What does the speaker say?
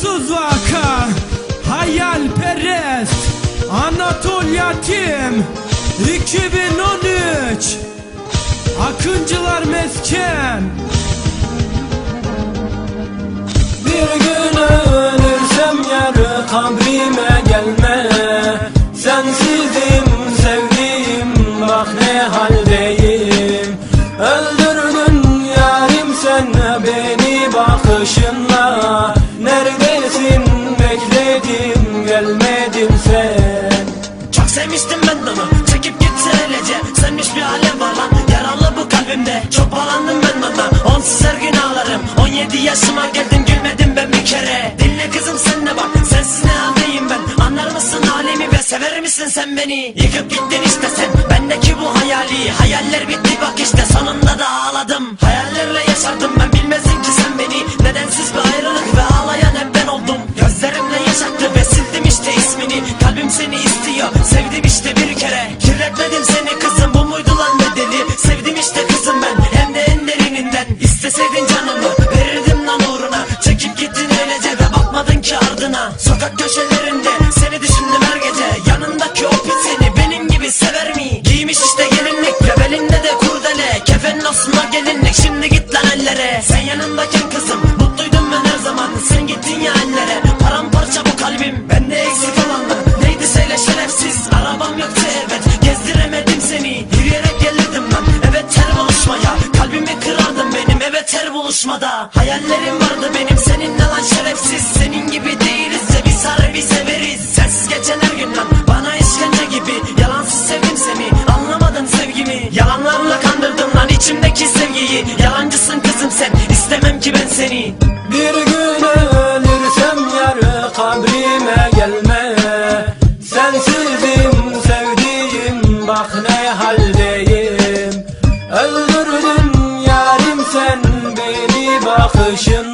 Vefasız vaka Hayalperest Anatol Yatim 2013 Akıncılar Mesken. Bir gün ölürsem yarı kabrime gelme. Sensizim sevdiğim bak ne haldeyim. Öldürdün Çok sevmiştim ben onu. Çekip gitse öylece Sönmüş bir alev var lan. Yaralı bu kalbimde. Çok bağlandım ben ona. Onsuz her gün ağlarım. 17 yaşıma geldim. Gülmedim ben bir kere. Dinle kızım sen de bak. Sensiz ne haldeyim ben? Anlar mısın halimi ve sever misin sen beni? Yıkıp gittin işte sen. Bendeki bu hayali. Hayaller bitti bak işte. Sonunda da ağladım. Hayallerle yaşardım ben. Bilmezsin ki sen beni. Nedensiz bir ayrılık ve ağlayan hep ben oldum. Gözlerimle Kirletmedim seni kızım bu muydu lan bedeli? Sevdim işte kızım ben hem de en derininden. İsteseydin canımı verirdim lan uğruna. Çekip gittin öylece ve bakmadın ki ardına. Sokak köşelerinde seni düşündüm her gece. Yanındaki o seni benim gibi sever mi? Giymiş işte gelinlik ve de kurdele. Kefenin olsunlar gelinlik şimdi git lan ellere. Sen yanımdayken kızım mutluydum ben her zaman. Sen gittin ya ellere paramparça bu kalbim. Bende eksik olanlar neydi söyle şerefsiz. Arabam yoktu her buluşmada. Hayallerim vardı benim. Seninle lan şerefsiz? Senin gibi değiliz. De biz harbi severiz Sensiz geçen her gün lan bana işkence gibi. Yalansız sevdim seni. Anlamadın sevgimi. Yalanlarla kandırdın lan içimdeki sevgiyi. Yalancısın kızım sen. İstemem ki ben seni. Bir gün ölürsem yarı kabrime gelme. Sensizim sevdiğim bak ne haldeyim. Öldürdün beni